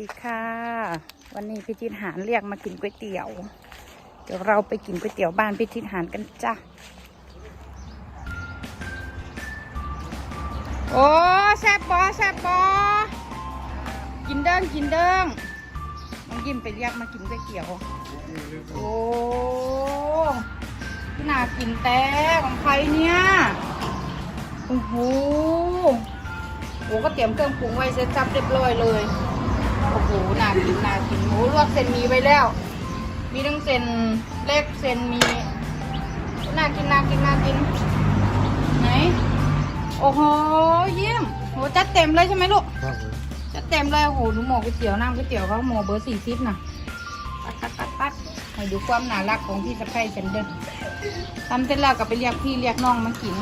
ดีค่ะ วันนี้พี่ทิศหารเรียกมากินก๋วยเตี๋ยว เดี๋ยวเราไปกินก๋วยเตี๋ยวบ้านพี่ทิศหารกันจ้ะ โอ้แซ่บบอแซ่บบอกินเด้งกินเด้งน้องยิ้มไปเรียกมากินก๋วยเตี๋ยว โอ้พี่นากินแต่ของใครเนี่ยโอ้โหโอ้ก็เตรียมเครื่องปรุงไว้เสร็จสับเรียบร้อยเลย โอ้โหน่ากินน่ากินโอ้ลวกเส้นหมีไว้แล้ว มีทั้งเส้นเล็กเส้นหมีน่ากินน่ากินน่ากิน ไหน โอ้โห เยี่ยมโหจัดเต็มเลยใช่ไหมลูกครับผมจัดเต็มเลยโอ้โหดูหมอก๋วยเตี๋ยวน้ำก๋วยเตี๋ยวเขาหมอเบอร์สี่สิบน่ะ ปัดปัดปัดปัดให้ดูความน่ารักของพี่สะใภ้ฉันเด้อทำเสร็จแล้วก็ไปเรียกพี่เรียกน้องมากิน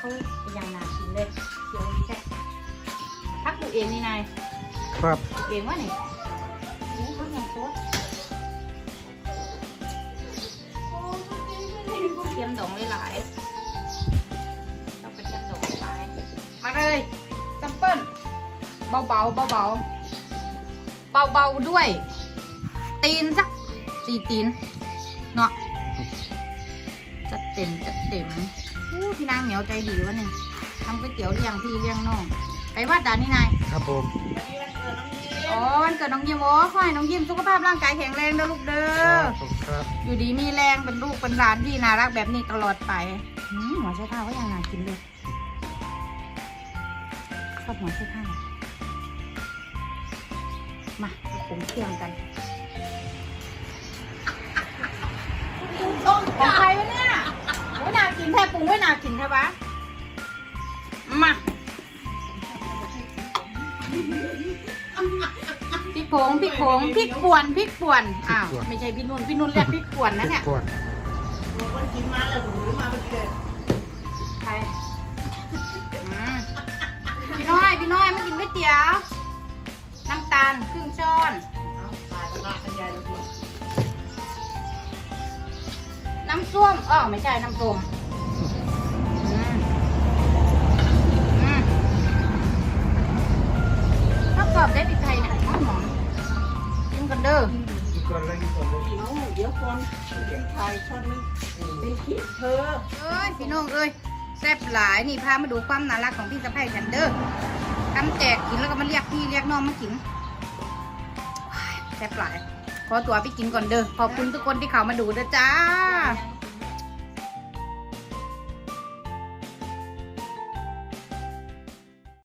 พักเขายังนากินเลยเดี๋ยวนี้แค่พักดูเองนี่นายครับปลูกเองวะนี่โอ้พักยังโคตรโอ้เทียมดองหลายๆต้องไปเทียมดองหลายๆมาเลยซัมเปิลเบาๆเบาๆเบาๆด้วย ตีนสักสี่ตีนเนาะ จัดเต็มจัดเต็มอู้พี่นางเหนียวใจดีวะเนี่ยทำก๋วยเตี๋ยวเลี้ยงพี่เลี้ยงน้องไปวัดด่านนี่นายครับผมอ๋อวันเกิดน้องยิ้มโอ้ขอให้น้องยิ้มสุขภาพร่างกายแข็งแรงนะลูกเด้อผมครับอยู่ดีมีแรงเป็นลูกเป็นหลานที่น่ารักแบบนี้ตลอดไปหืมหัวใช้ผ้าก็ยังน่ากินเลยชอบหัวใช้ผ้ามาเอาผงเครื่องกันของใครวะเนี่ยโอ้ยน่า กินแท้ปรุงไว้น่ากินใช่ปะมาพริกผงพริกผงพริกป่วนพริกป่วนอ้าวไม่ใช่พี่นุ่นพี่นุ่นเรียกพริกป่วนนะเนี่ยก่อนใครอืมพี่น้อยพี่น้อยมากินก๋วยเตี๋ยวน้ำตาลครึ่งช้อนน้ำส้มอ๋อไม่ใช่น้ำส้ม อบได้พริกไทยเนี่ยหอมหอมกินกันเด้อก่อนเลยก่อนเลยเดี๋ยวก่อนเสียงไทยชอตนึงเป็นคลิปเธอเอ้ยพี่น้องเอ้ยแซ่บหลายนี่พามาดูความน่ารักของพี่สะใภ้ฉันเด้อทำแจกกินแล้วก็มาเรียกพี่เรียกน้องมากินแซ่บหลายขอตัวไปกินก่อนเด้อขอบคุณทุกคนที่เข้ามาดูเด้อจ้า